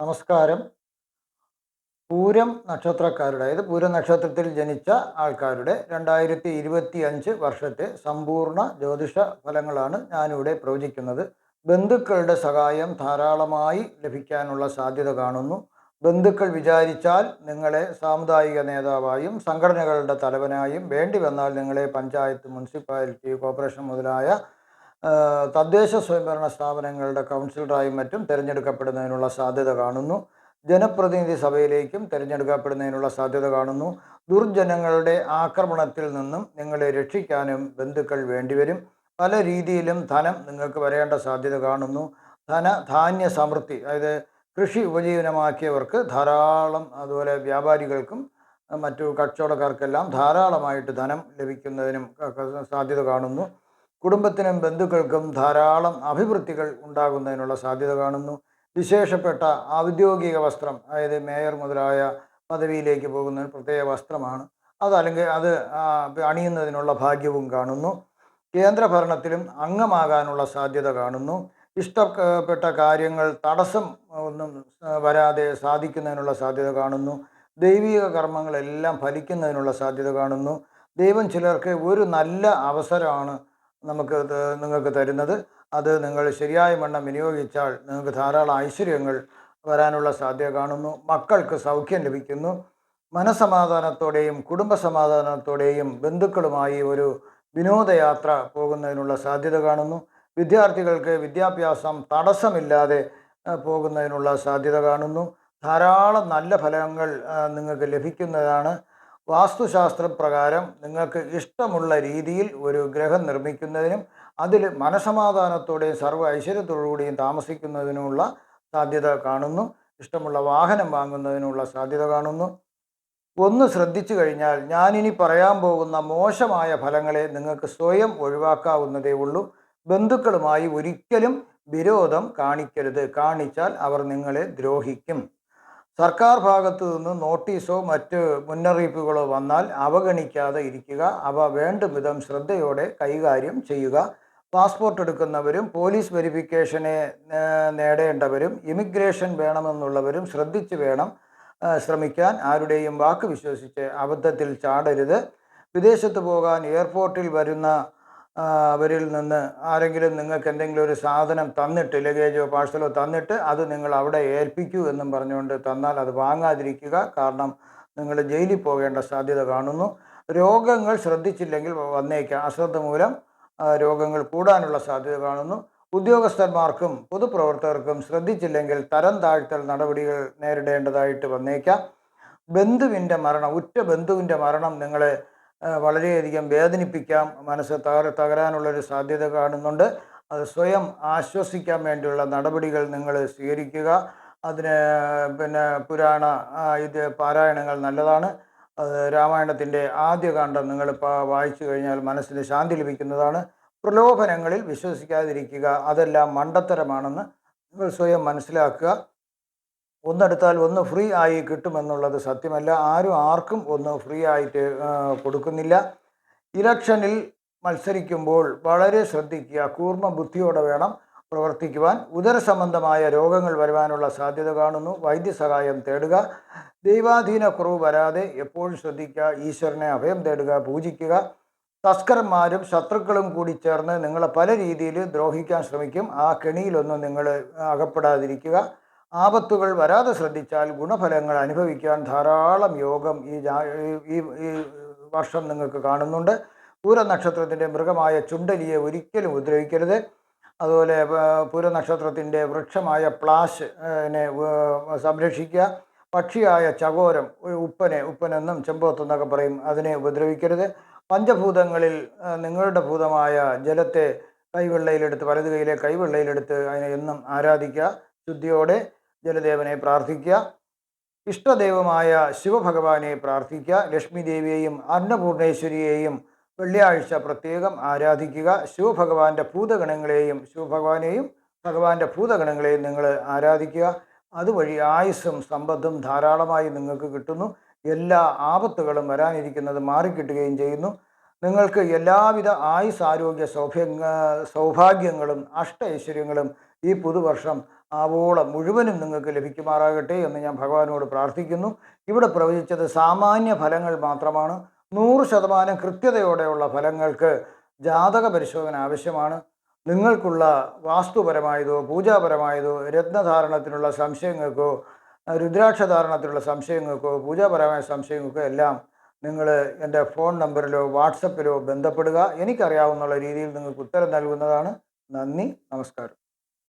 നമസ്കാരം. പൂരം നക്ഷത്രക്കാരുടെ അതായത് പൂരം നക്ഷത്രത്തിൽ ജനിച്ച ആൾക്കാരുടെ രണ്ടായിരത്തി ഇരുപത്തി അഞ്ച് വർഷത്തെ സമ്പൂർണ ജ്യോതിഷ ഫലങ്ങളാണ് ഞാനിവിടെ പ്രവചിക്കുന്നത്. ബന്ധുക്കളുടെ സഹായം ധാരാളമായി ലഭിക്കാനുള്ള സാധ്യത കാണുന്നു. ബന്ധുക്കൾ വിചാരിച്ചാൽ നിങ്ങളെ സാമുദായിക നേതാവായും സംഘടനകളുടെ തലവനായും വേണ്ടി വന്നാൽ നിങ്ങളെ പഞ്ചായത്ത് മുനിസിപ്പാലിറ്റി കോർപ്പറേഷൻ മുതലായ തദ്ദേശ സ്വയംഭരണ സ്ഥാപനങ്ങളുടെ കൗൺസിലറായും മറ്റും തിരഞ്ഞെടുക്കപ്പെടുന്നതിനുള്ള സാധ്യത കാണുന്നു. ജനപ്രതിനിധി സഭയിലേക്കും തിരഞ്ഞെടുക്കപ്പെടുന്നതിനുള്ള സാധ്യത കാണുന്നു. ദുർജനങ്ങളുടെ ആക്രമണത്തിൽ നിന്നും നിങ്ങളെ രക്ഷിക്കാനും ബന്ധുക്കൾ വേണ്ടിവരും. പല രീതിയിലും ധനം നിങ്ങൾക്ക് വരേണ്ട സാധ്യത കാണുന്നു. ധന ധാന്യ സമൃദ്ധി അതായത് കൃഷി ഉപജീവനമാക്കിയവർക്ക് ധാരാളം അതുപോലെ വ്യാപാരികൾക്കും മറ്റു കച്ചവടക്കാർക്കെല്ലാം ധാരാളമായിട്ട് ധനം ലഭിക്കുന്നതിനും സാധ്യത കാണുന്നു. കുടുംബത്തിനും ബന്ധുക്കൾക്കും ധാരാളം അഭിവൃദ്ധികൾ ഉണ്ടാകുന്നതിനുള്ള സാധ്യത കാണുന്നു. വിശേഷപ്പെട്ട ഔദ്യോഗിക വസ്ത്രം അതായത് മേയർ മുതലായ പദവിയിലേക്ക് പോകുന്ന പ്രത്യേക വസ്ത്രമാണ്. അതല്ലെങ്കിൽ അത് അണിയുന്നതിനുള്ള ഭാഗ്യവും കാണുന്നു. കേന്ദ്രഭരണത്തിലും അംഗമാകാനുള്ള സാധ്യത കാണുന്നു. ഇഷ്ടപ്പെട്ട കാര്യങ്ങൾ തടസ്സം ഒന്നും വരാതെ സാധിക്കുന്നതിനുള്ള സാധ്യത കാണുന്നു. ദൈവിക കർമ്മങ്ങളെല്ലാം ഫലിക്കുന്നതിനുള്ള സാധ്യത കാണുന്നു. ദൈവം ചിലർക്ക് ഒരു നല്ല അവസരമാണ് നമുക്ക് നിങ്ങൾക്ക് തരുന്നത്. അത് നിങ്ങൾ ശരിയായ വണ്ണം വിനിയോഗിച്ചാൽ നിങ്ങൾക്ക് ധാരാളം ഐശ്വര്യങ്ങൾ വരാനുള്ള സാധ്യത കാണുന്നു. മക്കൾക്ക് സൗഖ്യം ലഭിക്കുന്നു. മനസമാധാനത്തോടെയും കുടുംബ സമാധാനത്തോടെയും ബന്ധുക്കളുമായി ഒരു വിനോദയാത്ര പോകുന്നതിനുള്ള സാധ്യത കാണുന്നു. വിദ്യാർത്ഥികൾക്ക് വിദ്യാഭ്യാസം തടസ്സമില്ലാതെ പോകുന്നതിനുള്ള സാധ്യത കാണുന്നു. ധാരാളം നല്ല ഫലങ്ങൾ നിങ്ങൾക്ക് ലഭിക്കുന്നതാണ്. വാസ്തുശാസ്ത്ര പ്രകാരം നിങ്ങൾക്ക് ഇഷ്ടമുള്ള രീതിയിൽ ഒരു ഗ്രഹം നിർമ്മിക്കുന്നതിനും അതിൽ മനസമാധാനത്തോടെയും സർവ ഐശ്വര്യത്തോടുകൂടിയും താമസിക്കുന്നതിനുമുള്ള സാധ്യത കാണുന്നു. ഇഷ്ടമുള്ള വാഹനം വാങ്ങുന്നതിനുള്ള സാധ്യത കാണുന്നു. ഒന്ന് ശ്രദ്ധിച്ചു കഴിഞ്ഞാൽ ഞാനിനി പറയാൻ പോകുന്ന മോശമായ ഫലങ്ങളെ നിങ്ങൾക്ക് സ്വയം ഒഴിവാക്കാവുന്നതേ ഉള്ളൂ. ബന്ധുക്കളുമായി ഒരിക്കലും വിരോധം കാണിക്കരുത്. കാണിച്ചാൽ അവർ നിങ്ങളെ ദ്രോഹിക്കും. സർക്കാർ ഭാഗത്തു നിന്ന് നോട്ടീസോ മറ്റ് മുന്നറിയിപ്പുകളോ വന്നാൽ അവഗണിക്കാതെ ഇരിക്കുക. അവ വേണ്ടും വിധം ശ്രദ്ധയോടെ കൈകാര്യം ചെയ്യുക. പാസ്പോർട്ട് എടുക്കുന്നവരും പോലീസ് വെരിഫിക്കേഷനെ നേടേണ്ടവരും ഇമിഗ്രേഷൻ വേണമെന്നുള്ളവരും ശ്രദ്ധിച്ച് വേണം ശ്രമിക്കാൻ. ആരുടെയും വാക്ക് വിശ്വസിച്ച് അബദ്ധത്തിൽ ചാടരുത്. വിദേശത്ത് പോകാൻ എയർപോർട്ടിൽ വരുന്ന അവരിൽ നിന്ന് ആരെങ്കിലും നിങ്ങൾക്ക് എന്തെങ്കിലും ഒരു സാധനം തന്നിട്ട് ലഗേജോ പാഴ്സലോ തന്നിട്ട് അത് നിങ്ങൾ അവിടെ ഏൽപ്പിക്കൂ എന്നും പറഞ്ഞുകൊണ്ട് തന്നാൽ അത് വാങ്ങാതിരിക്കുക. കാരണം നിങ്ങൾ ജയിലിൽ പോകേണ്ട സാധ്യത കാണുന്നു. രോഗങ്ങൾ ശ്രദ്ധിച്ചില്ലെങ്കിൽ വന്നേക്കാം. അശ്രദ്ധ മൂലം രോഗങ്ങൾ കൂടാനുള്ള സാധ്യത കാണുന്നു. ഉദ്യോഗസ്ഥന്മാർക്കും പൊതുപ്രവർത്തകർക്കും ശ്രദ്ധിച്ചില്ലെങ്കിൽ തരം താഴ്ത്തൽ നടപടികൾ നേരിടേണ്ടതായിട്ട് വന്നേക്കാം. ബന്ധുവിന്റെ മരണം ഉറ്റ ബന്ധുവിന്റെ മരണം നിങ്ങളെ വളരെയധികം വേദനിപ്പിക്കാം മനസ്സ് തകര തകരാനുള്ളൊരു സാധ്യത കാണുന്നുണ്ട്. അത് സ്വയം ആശ്വസിക്കാൻ വേണ്ടിയുള്ള നടപടികൾ നിങ്ങൾ സ്വീകരിക്കുക. അതിന് പിന്നെ പുരാണ ഇത് പാരായണങ്ങൾ നല്ലതാണ്. രാമായണത്തിന്റെ ആദ്യകാന്ഡം നിങ്ങൾ വായിച്ചു കഴിഞ്ഞാൽ മനസ്സിന് ശാന്തി ലഭിക്കുന്നതാണ്. പ്രലോഭനങ്ങളിൽ വിശ്വസിക്കാതിരിക്കുക അതെല്ലാം മണ്ടത്തരമാണെന്ന് നിങ്ങൾ സ്വയം മനസ്സിലാക്കുക. ഒന്നെടുത്താൽ ഒന്ന് ഫ്രീ ആയി കിട്ടുമെന്നുള്ളത് സത്യമല്ല. ആരും ആർക്കും ഒന്ന് ഫ്രീ ആയിട്ട് കൊടുക്കുന്നില്ല. ഇലക്ഷനിൽ മത്സരിക്കുമ്പോൾ വളരെ ശ്രദ്ധിക്കുക കൂർമ്മ ബുദ്ധിയോടെ വേണം പ്രവർത്തിക്കുവാൻ. ഉദര സംബന്ധമായ രോഗങ്ങൾ വരുവാനുള്ള സാധ്യത കാണുന്നു. വൈദ്യസഹായം തേടുക. ദൈവാധീന കുറവ് വരാതെ എപ്പോഴും ശ്രദ്ധിക്കുക ഈശ്വരനെ അഭയം തേടുക പൂജിക്കുക. തസ്കരന്മാരും ശത്രുക്കളും കൂടി ചേർന്ന് നിങ്ങളെ പല രീതിയിൽ ദ്രോഹിക്കാൻ ശ്രമിക്കും. ആ കെണിയിലൊന്നും നിങ്ങൾ അകപ്പെടാതിരിക്കുക. ആപത്തുകൾ വരാതെ ശ്രദ്ധിച്ചാൽ ഗുണഫലങ്ങൾ അനുഭവിക്കാൻ ധാരാളം യോഗം ഈ ഈ- വർഷം നിങ്ങൾക്ക് കാണുന്നുണ്ട്. പൂരനക്ഷത്രത്തിന്റെ മൃഗമായ ചുണ്ടലിയെ ഒരിക്കലും ഉപദ്രവിക്കരുത്. അതുപോലെ പൂരനക്ഷത്രത്തിന്റെ വൃക്ഷമായ പ്ലാശനെ സംരക്ഷിക്കുക. പക്ഷിയായ ചകോരം ഉപ്പനെ ഉപ്പനെന്നും ചെമ്പോത്തെന്നൊക്കെ പറയും അതിനെ ഉപദ്രവിക്കരുത്. പഞ്ചഭൂതങ്ങളിൽ നിങ്ങളുടെ ഭൂതമായ ജലത്തെ കൈവെള്ളയിലെടുത്ത് വലത് കൈയിലെ കൈവെള്ളയിലെടുത്ത് അതിനെ എന്നും ആരാധിക്കുക. ശുദ്ധിയോടെ ജലദേവനെ പ്രാർത്ഥിക്കുക. ഇഷ്ടദൈവമായ ശിവഭഗവാനെ പ്രാർത്ഥിക്കുക. ലക്ഷ്മി ദേവിയെയും അന്നപൂർണേശ്വരിയെയും വെള്ളിയാഴ്ച പ്രത്യേകം ആരാധിക്കുക. ശിവഭഗവാന്റെ ഭൂതഗണങ്ങളെയും ശിവഭഗവാനെയും ഭഗവാന്റെ ഭൂതഗണങ്ങളെയും നിങ്ങൾ ആരാധിക്കുക. അതുവഴി ആയുസ്സും സമ്പത്തും ധാരാളമായി നിങ്ങൾക്ക് കിട്ടുന്നു. എല്ലാ ആപത്തുകളും വരാനിരിക്കുന്നത് മാറിക്കിട്ടുകയും ചെയ്യുന്നു. നിങ്ങൾക്ക് എല്ലാവിധ ആയുസ് ആരോഗ്യ സൗഭ്യ സൗഭാഗ്യങ്ങളും അഷ്ട ഐശ്വര്യങ്ങളും ഈ പുതുവർഷം ആവോളം മുഴുവനും നിങ്ങൾക്ക് ലഭിക്കുമാറാകട്ടെ എന്ന് ഞാൻ ഭഗവാനോട് പ്രാർത്ഥിക്കുന്നു. ഇവിടെ പ്രവചിച്ചത് സാമാന്യ ഫലങ്ങൾ മാത്രമാണ്. നൂറ് ശതമാനം കൃത്യതയോടെയുള്ള ഫലങ്ങൾക്ക് ജാതക പരിശോധന ആവശ്യമാണ്. നിങ്ങൾക്കുള്ള വാസ്തുപരമായതോ പൂജാപരമായതോ രത്നധാരണത്തിനുള്ള സംശയങ്ങൾക്കോ രുദ്രാക്ഷധാരണത്തിലുള്ള സംശയങ്ങൾക്കോ പൂജാപരമായ സംശയങ്ങൾക്കോ എല്ലാം നിങ്ങൾ എന്റെ ഫോൺ നമ്പറിലോ വാട്സപ്പിലോ ബന്ധപ്പെടുക. എനിക്കറിയാവുന്ന രീതിയിൽ നിങ്ങൾക്ക് ഉത്തരം നൽകുന്നതാണ്. നന്ദി നമസ്കാരം.